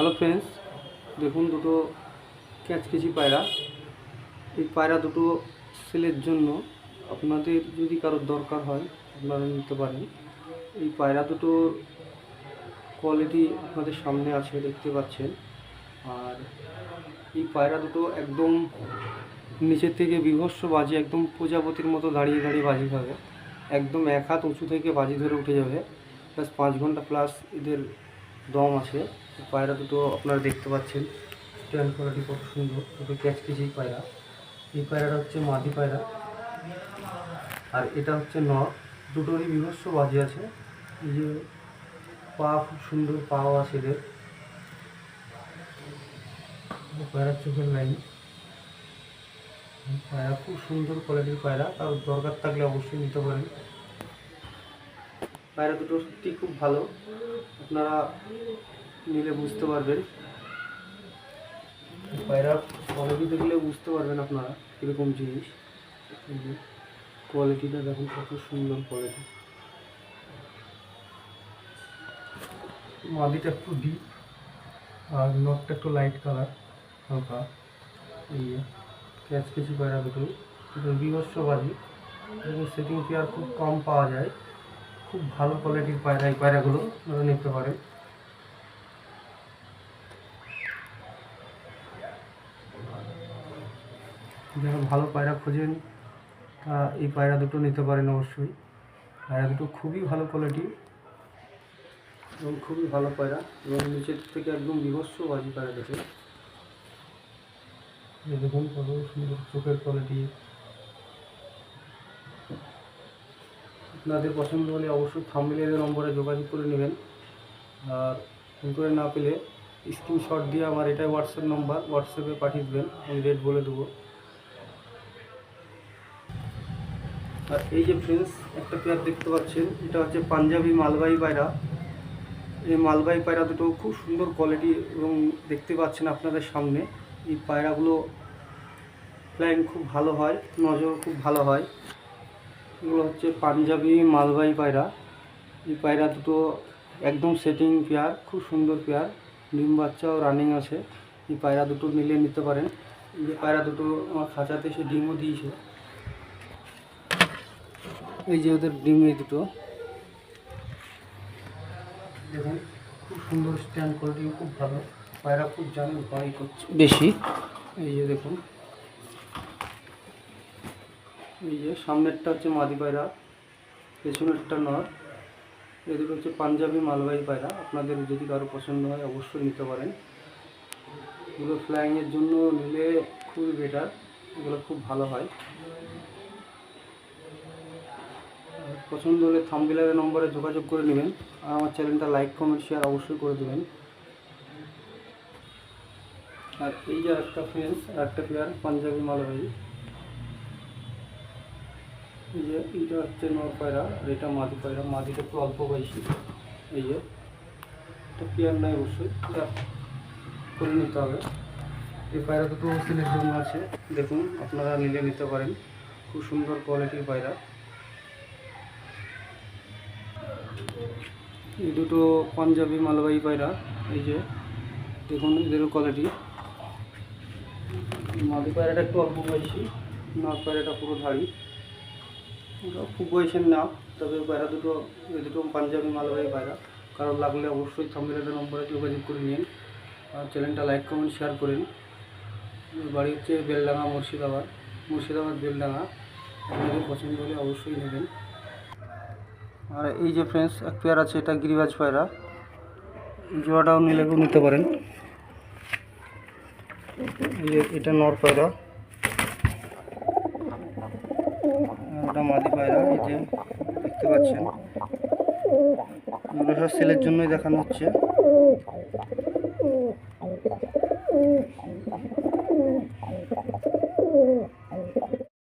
Hello friends দেখুন দুটো ক্যাচকেচি পায়রা। এই পায়রা দুটো সেলের জন্য আপনাদের যদি কারোর দরকার হয়, আপনারা নিতে পারেন। এই পায়রা দুটোর কোয়ালিটি আপনাদের সামনে আছে, দেখতে পাচ্ছেন। আর এই পায়রা দুটো একদম নিচের থেকে বিভৎস বাজি, একদম প্রজাপতির মতো দাঁড়িয়ে দাঁড়িয়ে বাজি খাবে। একদম এক হাত উঁচু থেকে বাজি ধরে উঠে যাবে। প্লাস পাঁচ ঘণ্টা প্লাস এদের দম আছে। পায়রা দুটো আপনারা দেখতে পাচ্ছেন। স্ট্যান্ড কোয়ালিটি কত সুন্দর। দুটো ক্যাচ কেজি পায়রা। এই পায়রাটা হচ্ছে মাদি পায়রা। আর এটা হচ্ছে নর। দুটোরই বিভৎস বাজি আছে। এই যে পা খুব সুন্দর পাও আছে এদের। পায়রার চোখের লাইন পায়রা খুব সুন্দর কোয়ালিটির পায়রা। তার দরকার থাকলে অবশ্যই নিতে পারেন। পায়রা দুটো সত্যি খুব ভালো। আপনারা নিলে বুঝতে পারবেন। পায়রার কোয়ালিটি দেখলে বুঝতে পারবেন আপনারা কীরকম জিনিস। কোয়ালিটিটা দেখুন কত সুন্দর কোয়ালিটি মাদিটা একটু ডিপ আর নটটা একটু লাইট কালার হালকা। এই যে ক্যাচ কিছু পায়রা দুটো বাজি এবং সেটিং পেয়ার খুব কম পাওয়া যায়। খুব ভালো কোয়ালিটির পায়রা, এই পায়রাগুলো আপনারা নিতে পারেন যারা ভালো পায়রা খোঁজেন তা এই পায়রা দুটো নিতে পারেন অবশ্যই। পায়রা দুটো খুবই ভালো কোয়ালিটি এবং খুবই ভালো পায়রা এবং নিচের থেকে একদম বিভৎস বাজি পায়রা দুটো দেখুন কত সুন্দর চোখের কোয়ালিটি আপনাদের পছন্দ হলে অবশ্যই থামবিলের নম্বরে যোগাযোগ করে নেবেন। আর ফোন করে না পেলে স্ক্রিনশট দিয়ে আমার এটাই হোয়াটসঅ্যাপ নম্বর হোয়াটসঅ্যাপে পাঠিয়ে দেবেন, আমি রেট বলে দেবো। আর এই যে ফ্রেন্ডস একটা পেয়ার দেখতে পাচ্ছেন, এটা হচ্ছে পাঞ্জাবি মালবাহী পায়রা। এই মালবাহী পায়রা দুটো খুব সুন্দর কোয়ালিটি এবং দেখতে পাচ্ছেন আপনাদের সামনে। এই পায়রাগুলো ফ্লাইং খুব ভালো হয় নজর খুব ভালো হয়। এগুলো হচ্ছে পাঞ্জাবি মালবাহী পায়রা। এই পায়রা দুটো একদম সেটিং পেয়ার খুব সুন্দর পেয়ার ডিম বাচ্চাও রানিং আছে। এই পায়রা দুটো নিলে নিতে পারেন। এই যে পায়রা দুটো আমার খাঁচাতে এসে ডিমও দিয়েছে। এই যে ওদের ডিম এই দুটো। দেখুন খুব সুন্দর স্ট্যান্ড কোয়ালিটি খুব ভালো। পায়রা খুব জানে উপায় করছে। বেশি। এই যে দেখুন। এই যে সামনেরটা হচ্ছে মাদি পায়রা পেছনেরটা নর এই হচ্ছে পাঞ্জাবি মালবাহী পায়রা। আপনাদের যদি কারও পছন্দ হয়, অবশ্যই নিতে পারেন। এগুলো ফ্লাইংয়ের জন্য নিলে খুবই বেটার এগুলো খুব ভালো হয়। পছন্দ হলে থামবিলারের নম্বরে যোগাযোগ করে নেবেন। আর আমার চ্যানেলটা লাইক কমেন্ট শেয়ার অবশ্যই করে দেবেন। আর এই যে একটা ফ্রেন্ডস আর একটা পেয়ার পাঞ্জাবি মালবাহী। এই যে এইটা হচ্ছে নর পায়রা, আর এটা মাদি পায়রা। মাদিটা একটু অল্প বয়সী। এই যে, এটা পেয়ার নাই অবশ্যই। এটা করে নিতে হবে। এই পায়রা দুটো সিলের জন্য আছে। দেখুন, আপনারা নিলে নিতে পারেন। খুব সুন্দর কোয়ালিটির পায়রা। এই দুটো পাঞ্জাবি মালবাহী পায়রা। এই যে, দেখুন এদেরও কোয়ালিটি মাদি পায়রাটা একটু অল্প বয়সী, নর পায়রাটা পুরো ধাড়ি খুব বয়সের না, তবে পায়রা দুটো, এই দুটো পাঞ্জাবি মালবাহী পায়রা কারও লাগলে অবশ্যই থাম্বেলের নম্বরে যোগাযোগ করে নিন, আর চ্যানেলটা লাইক কমেন্ট শেয়ার করেন। বাড়ি হচ্ছে বেলডাঙ্গা, মুর্শিদাবাদ। মুর্শিদাবাদ, বেলডাঙ্গা। আপনাদের পছন্দ হলে অবশ্যই নেবেন। আর এই যে ফ্রেন্ডস এক পেয়ার আছে, এটা গিরিবাজ পায়রা। এই জোড়াটাও নিলেও নিতে পারেন। এটা নর পায়রা। ওটা মাদি পায়রা এই যে দেখতে পাচ্ছেন। এগুলো সব সেলের জন্যই দেখানো হচ্ছে।